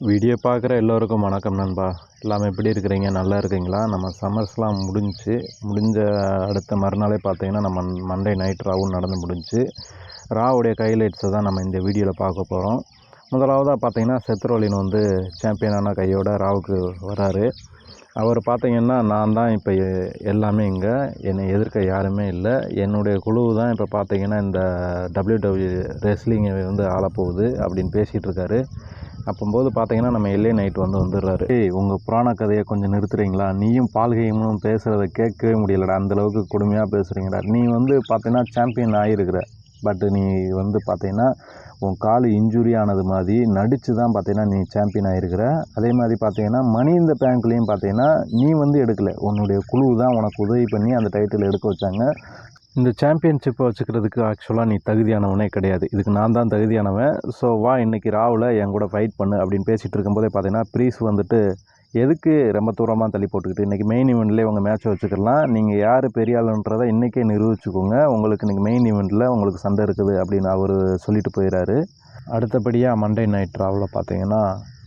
Video பார்க்குற எல்லோருக்கும் வணக்கம் நண்பா. எல்லாமே எப்படி இருக்கிறீங்க? நல்லா இருக்கீங்களா? நம்ம சம்மர்ஸ்லாம் முடிஞ்சு முடிஞ்ச அடுத்த மறுநாளே பார்த்தீங்கன்னா நம்ம மண்டே நைட் ராவும் நடந்து முடிஞ்சு ராவுடைய கைலைட்ஸை தான் நம்ம இந்த வீடியோவில் பார்க்க போகிறோம் முதலாவதாக பார்த்தீங்கன்னா செத்ரோலின் வந்து சாம்பியனான கையோட ராவுக்கு வராரு. அவர் பார்த்தீங்கன்னா நான் தான் இப்போ எல்லாமே இங்கே. என்னை எதிர்க்க யாருமே இல்லை. என்னுடைய குழு தான் இப்போ பார்த்தீங்கன்னா இந்த டபிள்யூ டபிள்யூ ரெஸ்லிங்கை வந்து ஆளப்போகுது அப்படின்னு பேசிகிட்டு இருக்காரு. அப்போம்போது பார்த்தீங்கன்னா நம்ம எல்ஏ நைட் வந்து வந்துடுறாரு. ஏய் உங்கள் புராண கதையை கொஞ்சம் நிறுத்துறீங்களா? நீயும் பால்கையும் பேசுகிறத கேட்கவே முடியலடா. அந்தளவுக்கு கொடுமையாக பேசுகிறீங்கடா நீ வந்து பார்த்தீங்கன்னா சாம்பியன் ஆகிருக்கிற பட்டு நீ வந்து பார்த்தீங்கன்னா உன் கால் இன்ஜுரி ஆனது மாதிரி நடித்து தான் பார்த்தீங்கன்னா நீ சாம்பியன் ஆகிருக்கிற அதே மாதிரி பார்த்தீங்கன்னா மணி இந்த பேங்க்லேயும் பார்த்தீங்கன்னா நீ வந்து எடுக்கலை. உன்னுடைய குழு தான் உனக்கு உதவி பண்ணி அந்த டைட்டில் எடுக்க வச்சாங்க. இந்த சாம்பியன்ஷிப்பை வச்சுக்கிறதுக்கு ஆக்சுவலாக நீ தகுதியானவனே கிடையாது. இதுக்கு நான் தான் தகுதியானவன். ஸோ வா இன்றைக்கி ராவில் என் கூட ஃபைட் பண்ணு அப்படின்னு பேசிகிட்டு இருக்கும்போதே பார்த்தீங்கன்னா ப்ரீஸ் வந்துட்டு எதுக்கு ரொம்ப தூரமாக தள்ளி போட்டுக்கிட்டு இன்றைக்கி மெயின் ஈவெண்ட்லேயே உங்கள் மேட்ச்சை வச்சுக்கலாம் நீங்கள் யார் பெரிய ஆளுன்றதை இன்றைக்கே நிரூபிச்சுக்கோங்க. உங்களுக்கு இன்றைக்கி மெயின் ஈவெண்ட்டில் உங்களுக்கு சண்டை இருக்குது அப்படின்னு அவர் சொல்லிட்டு போயிடாரு அடுத்தபடியாக மண்டே நைட் ராவில் பார்த்தீங்கன்னா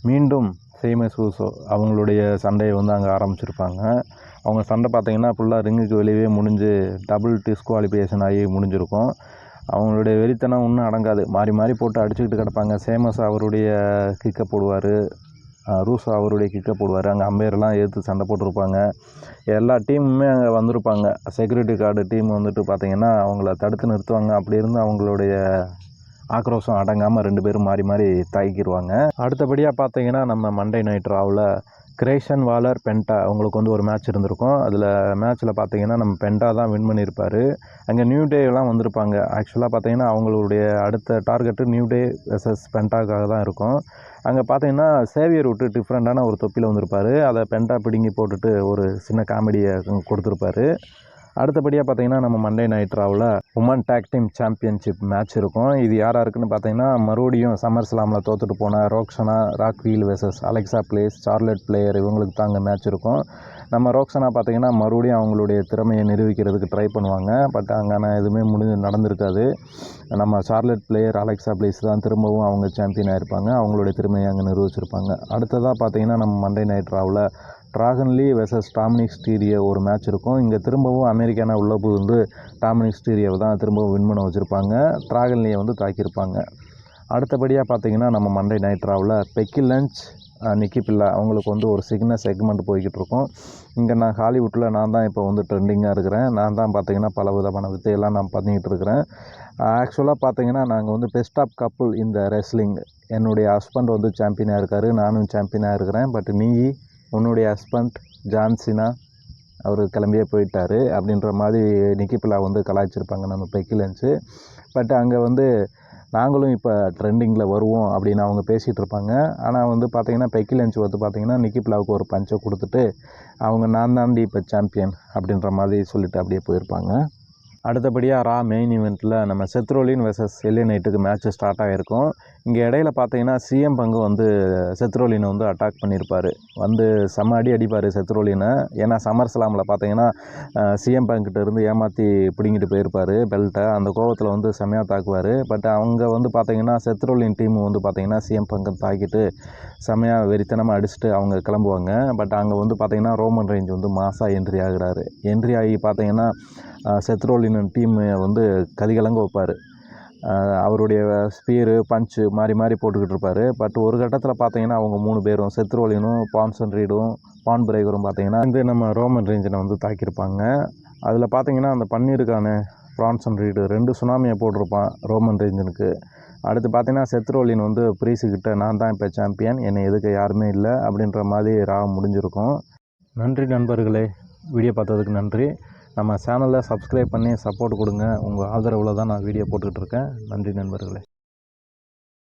மீண்டும் சேமஸ் ஊசோ அவங்களுடைய சண்டையை வந்து அங்கே ஆரம்பிச்சிருப்பாங்க. அவங்க சண்டை பார்த்தீங்கன்னா ஃபுல்லாக ரிங்குக்கு வெளியே முடிஞ்சு டபுள் டிஸ்குவாலிஃபிகேஷன் ஆகி முடிஞ்சிருக்கும். அவங்களுடைய வெறித்தனம் இன்னும் அடங்காது. மாறி மாறி போட்டு அடிச்சுக்கிட்டு கிடப்பாங்க. சேமஸ் அவருடைய கிக்கை போடுவார். ரூசா அவருடைய கிக்கை போடுவார். அங்கே அம்பையர்லாம் எதிர்த்து சண்டை போட்டிருப்பாங்க. எல்லா டீமுமே அங்கே வந்திருப்பாங்க. செக்யூரிட்டி கார்டு டீம் வந்துட்டு பார்த்திங்கன்னா அவங்கள தடுத்து நிறுத்துவாங்க. அப்படி இருந்து அவங்களுடைய ஆக்ரோஷம் அடங்காமல் ரெண்டு பேரும் மாறி மாறி தாக்கிடுவாங்க அடுத்தபடியாக பார்த்தீங்கன்னா நம்ம மண்டே நைட் ராவில் கிரேஷன் வாலர் பென்டா அவங்களுக்கு வந்து ஒரு மேட்ச் இருந்திருக்கும். அதில் மேட்ச்சில் பார்த்தீங்கன்னா நம்ம பென்டா தான் வின் பண்ணியிருப்பார். அங்கே நியூ டேலாம் வந்திருப்பாங்க. ஆக்சுவலாக பார்த்தீங்கன்னா அவங்களுடைய அடுத்த டார்கெட்டு நியூ டே வெர்சஸ் பென்டாக்காக தான் இருக்கும். அங்கே பார்த்தீங்கன்னா சேவியர் விட்டு டிஃப்ரெண்ட்டான ஒரு தொப்பியில் வந்திருப்பார். அதை பென்டா பிடுங்கி போட்டுட்டு ஒரு சின்ன காமெடியை கொடுத்துருப்பாரு. அடுத்தபடியாக பார்த்தீங்கன்னா நம்ம Monday night ராவில் women tag team championship match இருக்கும். இது யாராக இருக்குன்னு பார்த்தீங்கன்னா மறுபடியும் சம்மர் ஸ்லாமில் தோற்றுட்டு போன ரோக்ஷனா ராக் wheel versus Alexa Bliss Charlotte Flair இவங்களுக்கு தான் அங்கே மேட்ச் இருக்கும். நம்ம ரோக்ஷனா பார்த்தீங்கன்னா மறுபடியும் அவங்களுடைய திறமையை நிரூபிக்கிறதுக்கு ட்ரை பண்ணுவாங்க. பட் அங்கே எதுவுமே முடிஞ்சு நடந்திருக்காது. நம்ம சார்லெட் பிளேயர் அலெக்சா பிளேஸ் தான் திரும்பவும் அவங்க சாம்பியன் ஆகிருப்பாங்க அவங்களுடைய திறமையை அங்கே நிரூபிச்சிருப்பாங்க. அடுத்ததாக பார்த்தீங்கன்னா நம்ம மண்டே நைட் ராவில் ட்ராகன்லி வெர்சஸ் டாமினிக் ஸ்டீரியோ ஒரு மேட்ச் இருக்கும். இங்கே திரும்பவும் அமெரிக்கானா உள்ள வந்து டாமினிக் ஸ்டீரியோவை தான் திரும்பவும் வின் பண்ண வச்சுருப்பாங்க. ட்ராகன்லியை வந்து தாக்கியிருப்பாங்க. அடுத்தபடியாக பார்த்தீங்கன்னா நம்ம மண்டே நைட் ராவில் பெக்கி லஞ்ச் நிக்கி பில்லா அவங்களுக்கு வந்து ஒரு சிக்னஸ் செக்மெண்ட் போய்கிட்டு இருக்கும். இங்கே நான் ஹாலிவுட்டில் நான் தான் இப்போ வந்து ட்ரெண்டிங்காக இருக்கிறேன். நான் தான் பார்த்தீங்கன்னா பல விதமான வித்தையெல்லாம் நான் பண்ணிக்கிட்டு இருக்கிறேன். ஆக்சுவலாக பார்த்தீங்கன்னா நாங்கள் வந்து பெஸ்ட் ஆஃப் கப்புள் இந்த ரெஸ்லிங் என்னுடைய ஹஸ்பண்ட் வந்து சாம்பியனாக இருக்கார். நானும் சாம்பியனாக இருக்கிறேன். பட் நீ உன்னுடைய ஹஸ்பண்ட் ஜான்சினா அவர் கிளம்பியே போயிட்டார். அப்படின்ற மாதிரி நிக்கிப்பிலா வந்து கலாய்ச்சிருப்பாங்க. நம்ம பெக்கிலன்ஸு பட் அங்கே வந்து நாங்களும் இப்போ ட்ரெண்டிங்கில் வருவோம் அப்படின்னு அவங்க பேசிகிட்டு இருப்பாங்க. ஆனால் வந்து பார்த்திங்கன்னா பெக்கிலன்ஸ் வந்து பார்த்திங்கன்னா நிக்கிப்பிலாவுக்கு ஒரு பஞ்சை கொடுத்துட்டு அவங்க நான் தாண்டி இப்போ சாம்பியன் அப்படின்ற மாதிரி சொல்லிட்டு அப்படியே போயிருப்பாங்க. அடுத்தபடியாக ரா மெயின் இவெண்ட்டில் நம்ம செத்ரோலின் வெர்சஸ் எல்ஏ நைட்டுக்கு மேட்ச் ஸ்டார்ட் ஆகிருக்கும் இங்கே இடையில பார்த்தீங்கன்னா சிஎம் பங்கு வந்து செத்ரோலினை வந்து அட்டாக் பண்ணியிருப்பார். வந்து செம்ம அடி அடிப்பார் செத்ரோலினை. ஏன்னா சமர்ஸ்லாமில் பார்த்தீங்கன்னா சிஎம் பங்கிட்ட இருந்து ஏமாற்றி பிடிங்கிட்டு போயிருப்பார் பெல்ட்டை அந்த கோவத்தில் வந்து செம்மையாக தாக்குவார். பட் அவங்க வந்து பார்த்தீங்கன்னா செத்ரோலின் டீம் வந்து பார்த்தீங்கன்னா சிஎம் பங்கு தாக்கிட்டு செம்மையாக வெறித்தனமாக அடிச்சுட்டு அவங்க கிளம்புவாங்க. பட் அங்கே வந்து பார்த்திங்கன்னா ரோமன் ரேஞ்ச் வந்து மாசாக என்ட்ரி ஆகுறாரு. என்ட்ரி ஆகி பார்த்தீங்கன்னா செத்ரோலின் டீம் வந்து கதிகலங்க வைப்பார். அவருடைய ஸ்பீரு பஞ்சு மாறி மாறி போட்டுக்கிட்டு இருப்பார். பட் ஒரு கட்டத்தில் பார்த்தீங்கன்னா அவங்க மூணு பேரும் செத்ரோலினும் பான்சன் ரீடும் பான் பிரேக்கரும் பார்த்தீங்கன்னா வந்து நம்ம ரோமன் ரேஞ்சனை வந்து தாக்கியிருப்பாங்க. அதில் பார்த்தீங்கன்னா அந்த பன்னீருக்கான பிரான்சன் ரீடு ரெண்டு சுனாமியை போட்டிருப்பான் ரோமன் ரேஞ்சனுக்கு அடுத்து பார்த்தீங்கன்னா செத்ரோலின் வந்து ப்ரீஸுக்கிட்ட நான் தான் இப்போ சாம்பியன் என்னை எதுக்க யாருமே இல்லை அப்படின்ற மாதிரி ராகம் முடிஞ்சிருக்கும். நன்றி நண்பர்களே. வீடியோ பார்த்ததுக்கு நன்றி. நம்ம சேனலை சப்ஸ்கிரைப் பண்ணி சப்போர்ட் கொடுங்க. உங்கள் ஆதரவில் தான் நான் வீடியோ போட்டுக்கிட்டு இருக்கேன். நன்றி நண்பர்களே.